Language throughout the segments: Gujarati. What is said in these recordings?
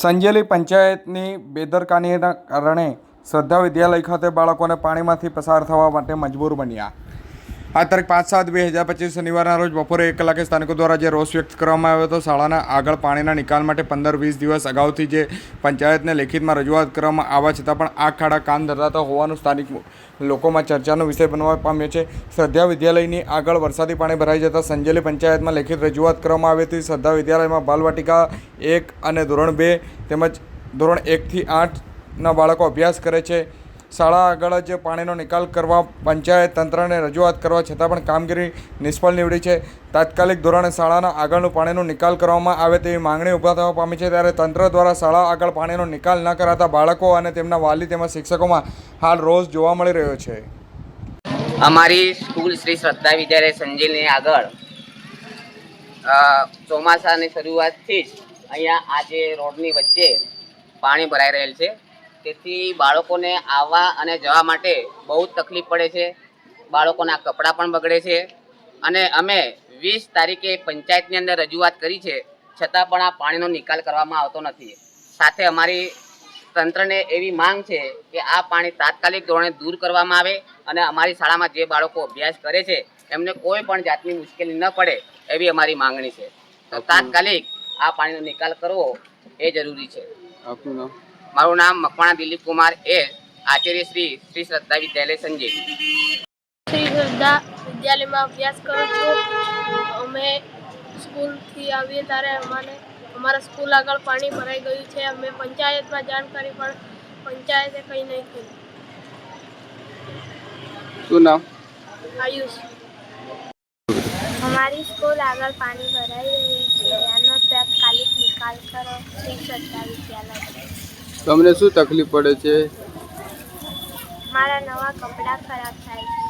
સંજેલી પંચાયતની બેદરકારીના કારણે શ્રદ્ધા વિદ્યાલય ખાતે બાળકોને પાણીમાંથી પસાર થવા માટે મજબૂર બન્યા. આ તારીખ પાંચ સાત બે હજાર પચીસ શનિવારના રોજ બપોરે એક કલાકે સ્થાનિકો દ્વારા જે રોષ વ્યક્ત કરવામાં આવ્યો હતો, શાળાના આગળ પાણીના નિકાલ માટે પંદર વીસ દિવસ અગાઉથી જે પંચાયતને લેખિતમાં રજૂઆત કરવામાં આવવા છતાં પણ આ ખાડા કામ ધરાતા હોવાનું સ્થાનિક લોકોમાં ચર્ચાનો વિષય બનવા પામ્યો છે. શ્રદ્ધા વિદ્યાલયની આગળ વરસાદી પાણી ભરાઈ જતાં સંજેલી પંચાયતમાં લેખિત રજૂઆત કરવામાં આવી હતી. શ્રદ્ધા વિદ્યાલયમાં બાલવાટિકા એક અને ધોરણ બે તેમજ ધોરણ એકથી આઠના બાળકો અભ્યાસ કરે છે. શાળા આગળ જ પાણીનો નિકાલ કરવા પંચાયત તંત્રને રજૂઆત કરવા છતાં પણ કામગીરી નિષ્ફળ નીવડી છે. તાત્કાલિક ધોરણે શાળાના આગળનું પાણીનો નિકાલ કરવામાં આવે તેવી માંગણી ઊભા થવા પામી છે ત્યારે તંત્ર દ્વારા શાળા આગળ પાણીનો નિકાલ ન કરાતા બાળકો અને તેમના વાલી તેમજ શિક્ષકોમાં હાલ રોષ જોવા મળી રહ્યો છે. અમારી સ્કૂલ શ્રી શ્રદ્ધા વિદ્યાલય સંજીલની આગળ ચોમાસાની શરૂઆતથી જ અહીંયા આજે રોડની વચ્ચે પાણી ભરાઈ રહેલ છે. તેથી બાળકોને આવવા અને જવા માટે બહુ જ તકલીફ પડે છે. બાળકોના કપડાં પણ બગડે છે. અને અમે વીસ તારીખે પંચાયતની અંદર રજૂઆત કરી છે. છતાં પણ આ પાણીનો નિકાલ કરવામાં આવતો નથી. સાથે અમારી તંત્રને એવી માંગ છે કે આ પાણી તાત્કાલિક ધોરણે દૂર કરવામાં આવે અને અમારી શાળામાં જે બાળકો અભ્યાસ કરે છે એમને કોઈ પણ જાતની મુશ્કેલી ન પડે એવી અમારી માંગણી છે. તાત્કાલિક આ પાણીનો નિકાલ કરવો એ જરૂરી છે. આપનું નામ? મારું નામ મકવાણા દિલીપ કુમાર એ. આચાર્ય શ્રી શ્રી શ્રદ્ધા વિદ્યાલય સંજય શ્રી શ્રદ્ધા વિદ્યાલયમાં અભ્યાસ કરું છું. અમે સ્કૂલથી આવીએ ત્યારે અમારે અમારા સ્કૂલ આગળ પાણી ભરાઈ ગયું છે. અમે પંચાયતમાં જાણ કરી પણ પંચાયતે કંઈ નહીં કર્યું શું નામ? આયુષ. અમારી સ્કૂલ આગળ પાણી ભરાઈ રહ્યું છે. ત્યાં તાત્કાલિક નિકાલ કરો. શ્રી શ્રદ્ધા વિદ્યાલય. તમને શું તકલીફ પડે છે? મારા નવા કપડાં ખરાબ થાય છે.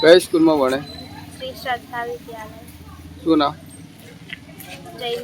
કઈ સ્કૂલમાં ભણે? શ્રી શ્રદ્ધા વિદ્યાલય. શું નામ? જૈન